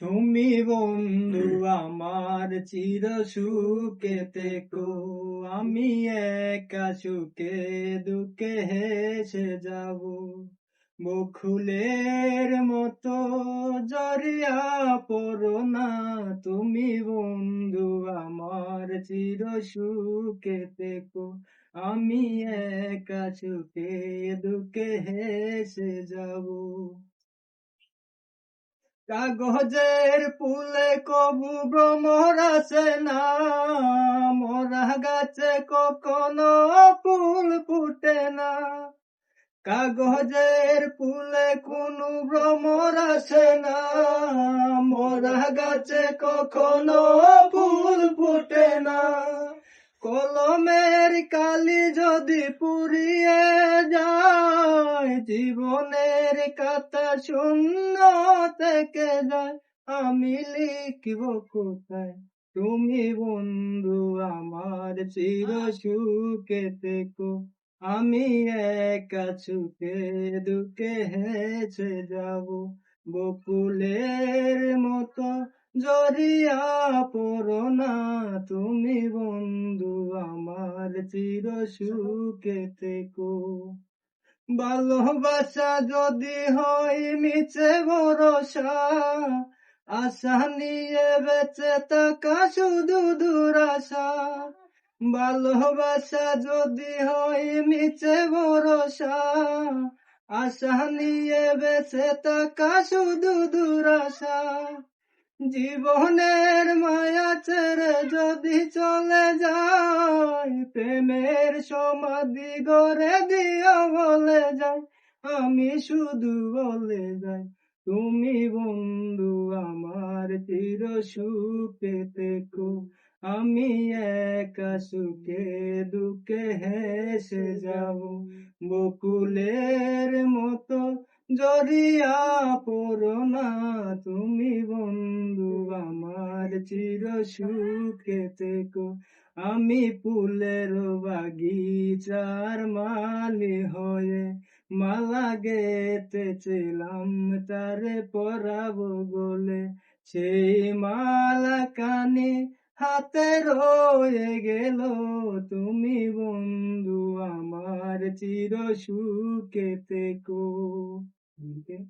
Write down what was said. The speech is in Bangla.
তুমি বন্ধু আমার চির সুখে থেকো, আমি একা সুখে দুঃখে হেসে যাব। বকুলের মতো জরিয়া পড়ো না, তুমি বন্ধু আমার চির সুখে থেকো, আমি একা সুখে দুঃখে হেসে যাব। কাগজের ফুলে কবু ভ্রমর আসে না। মরা গাছে কখনো ফুল ফুটে না। কাগজের ফুলে কোনো ভ্রমর আসে না। মরা গাছে কখনো ফুল ফুটে না। কলমের কালি যদি পুড়িয়ে যায় জীবনের কথা শূন্য থেকে যায়। আমি লিখব কোথায়? তুমি বন্ধু আমার চির সুখে থেকো। আমি একা সুখে দুঃখে হেসে যাব। বকুলের মতো জরিয়া পড়ো না তুমি বন্ধু আমার চির সুখে থেকো। ভালোবাসা যদি হয় মিছে ভরসা, আশা নিয়ে বেঁচে থাকা শুধু দুরাশা। ভালোবাসা যদি হয় মিছে ভরসা, আশা নিয়ে বেঁচে থাকা শুধু দুরাশা। জীবনের মায়া ছেড়ে যদি চলে যায় প্রেমের সমাধি গড়ে দিও বলে যায় আমি শুধু বলে যাই, তুমি বন্ধু আমার চির সুখে থেকো, আমি একা সুখে দুঃখে হেসে যাব, বকুলের মতো জরিয়া পড়ো না তুমি বন্ধু আমার চির সুখে থেকো। আমি ফুলের বাগিচার মালি হয়ে মালা গেতেছিলাম তারে পরাবো বলে। সেই মালা কানে হাতে রয়ে গেল, তুমি বন্ধু আমার চির সুখে থেকো। Okay